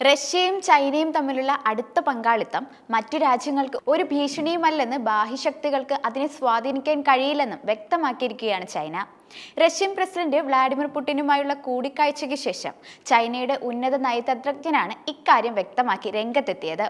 റഷ്യയും ചൈനയും തമ്മിലുള്ള അടുത്ത പങ്കാളിത്തം മറ്റു രാജ്യങ്ങൾക്ക് ഒരു ഭീഷണിയുമല്ലെന്ന് ബാഹ്യശക്തികൾക്ക് അതിനെ സ്വാധീനിക്കാൻ കഴിയില്ലെന്നും വ്യക്തമാക്കിയിരിക്കുകയാണ് ചൈന. റഷ്യൻ പ്രസിഡന്റ് വ്ളാഡിമിർ പുടിനുമായുള്ള കൂടിക്കാഴ്ചയ്ക്ക് ശേഷം ചൈനയുടെ ഉന്നത നയതന്ത്രജ്ഞനാണ് ഇക്കാര്യം വ്യക്തമാക്കി രംഗത്തെത്തിയത്.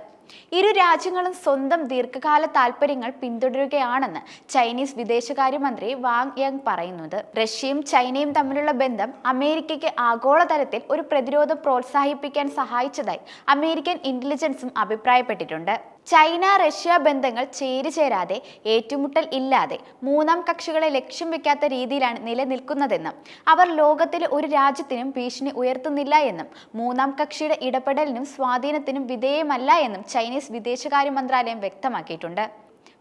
ഇരു രാജ്യങ്ങളും സ്വന്തം ദീർഘകാല താൽപര്യങ്ങൾ പിന്തുടരുകയാണെന്ന് ചൈനീസ് വിദേശകാര്യമന്ത്രി വാങ് യങ് പറയുന്നത്. റഷ്യയും ചൈനയും തമ്മിലുള്ള ബന്ധം അമേരിക്കയ്ക്ക് ആഗോളതലത്തിൽ ഒരു പ്രതിരോധം പ്രോത്സാഹിപ്പിക്കാൻ സഹായിച്ചതായി അമേരിക്കൻ ഇന്റലിജൻസും അഭിപ്രായപ്പെട്ടിട്ടുണ്ട്. ചൈന റഷ്യ ബന്ധങ്ങൾ ചേരിചേരാതെ ഏറ്റുമുട്ടൽ ഇല്ലാതെ മൂന്നാം കക്ഷികളെ ലക്ഷ്യം വെക്കാത്ത രീതിയിലാണ് നിലനിൽക്കുന്നതെന്നും അവർ ലോകത്തിലെ ഒരു രാജ്യത്തിനും ഭീഷണി ഉയർത്തുന്നില്ല എന്നും മൂന്നാം കക്ഷിയുടെ ഇടപെടലിനും സ്വാധീനത്തിനും വിധേയമല്ല എന്നും ചൈനീസ് വിദേശകാര്യ മന്ത്രാലയം വ്യക്തമാക്കിയിട്ടുണ്ട്.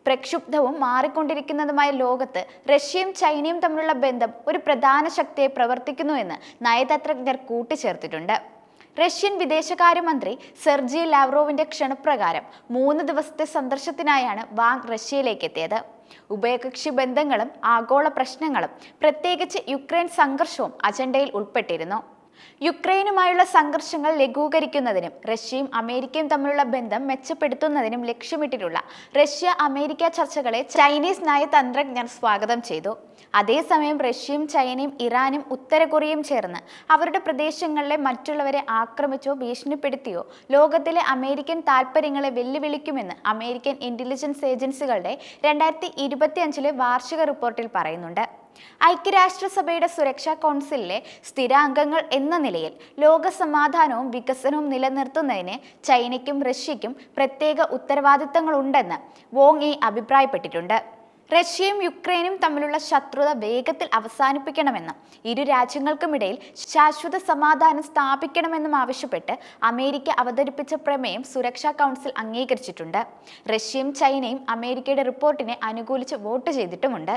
പ്രക്ഷുബ്ധവും മാറിക്കൊണ്ടിരിക്കുന്നതുമായ ലോകത്ത് റഷ്യയും ചൈനയും തമ്മിലുള്ള ബന്ധം ഒരു പ്രധാന ശക്തിയെ പ്രവർത്തിക്കുന്നുവെന്ന് നയതന്ത്രജ്ഞർ കൂട്ടിച്ചേർത്തിട്ടുണ്ട്. റഷ്യൻ വിദേശകാര്യമന്ത്രി സെർജി ലാവ്റോവിന്റെ ക്ഷണപ്രകാരം മൂന്ന് ദിവസത്തെ സന്ദർശനത്തിനായാണ് വാങ് റഷ്യയിലേക്ക് എത്തിയത് ഉഭയകക്ഷി ബന്ധങ്ങളും ആഗോള പ്രശ്നങ്ങളും പ്രത്യേകിച്ച് യുക്രൈൻ സംഘർഷവും അജണ്ടയിൽ ഉൾപ്പെട്ടിരുന്നു. യുക്രൈനുമായുള്ള സംഘർഷങ്ങൾ ലഘൂകരിക്കുന്നതിനും റഷ്യയും അമേരിക്കയും തമ്മിലുള്ള ബന്ധം മെച്ചപ്പെടുത്തുന്നതിനും ലക്ഷ്യമിട്ടിട്ടുള്ള റഷ്യ അമേരിക്ക ചർച്ചകളെ ചൈനീസ് നയതന്ത്രജ്ഞർ സ്വാഗതം ചെയ്തു. അതേസമയം റഷ്യയും ചൈനയും ഇറാനും ഉത്തര കൊറിയയും ചേർന്ന് അവരുടെ പ്രദേശങ്ങളിലെ മറ്റുള്ളവരെ ആക്രമിച്ചോ ഭീഷണിപ്പെടുത്തിയോ ലോകത്തിലെ അമേരിക്കൻ താൽപ്പര്യങ്ങളെ വെല്ലുവിളിക്കുമെന്ന് അമേരിക്കൻ ഇന്റലിജൻസ് ഏജൻസികളുടെ രണ്ടായിരത്തി ഇരുപത്തിയഞ്ചിലെ വാർഷിക റിപ്പോർട്ടിൽ പറയുന്നുണ്ട്. ഐക്യരാഷ്ട്രസഭയുടെ സുരക്ഷാ കൗൺസിലിലെ സ്ഥിരാംഗങ്ങൾ എന്ന നിലയിൽ ലോക സമാധാനവും വികസനവും നിലനിർത്തുന്നതിന് ചൈനയ്ക്കും റഷ്യയ്ക്കും പ്രത്യേക ഉത്തരവാദിത്തങ്ങളുണ്ടെന്ന് വോങ് ഇ അഭിപ്രായപ്പെട്ടിട്ടുണ്ട്. റഷ്യയും യുക്രൈനും തമ്മിലുള്ള ശത്രുത വേഗത്തിൽ അവസാനിപ്പിക്കണമെന്നും ഇരു രാജ്യങ്ങൾക്കുമിടയിൽ ശാശ്വത സമാധാനം സ്ഥാപിക്കണമെന്നും ആവശ്യപ്പെട്ട് അമേരിക്ക അവതരിപ്പിച്ച പ്രമേയം സുരക്ഷാ കൗൺസിൽ അംഗീകരിച്ചിട്ടുണ്ട്. റഷ്യയും ചൈനയും അമേരിക്കയുടെ റിപ്പോർട്ടിനെ അനുകൂലിച്ച് വോട്ട് ചെയ്തിട്ടുമുണ്ട്.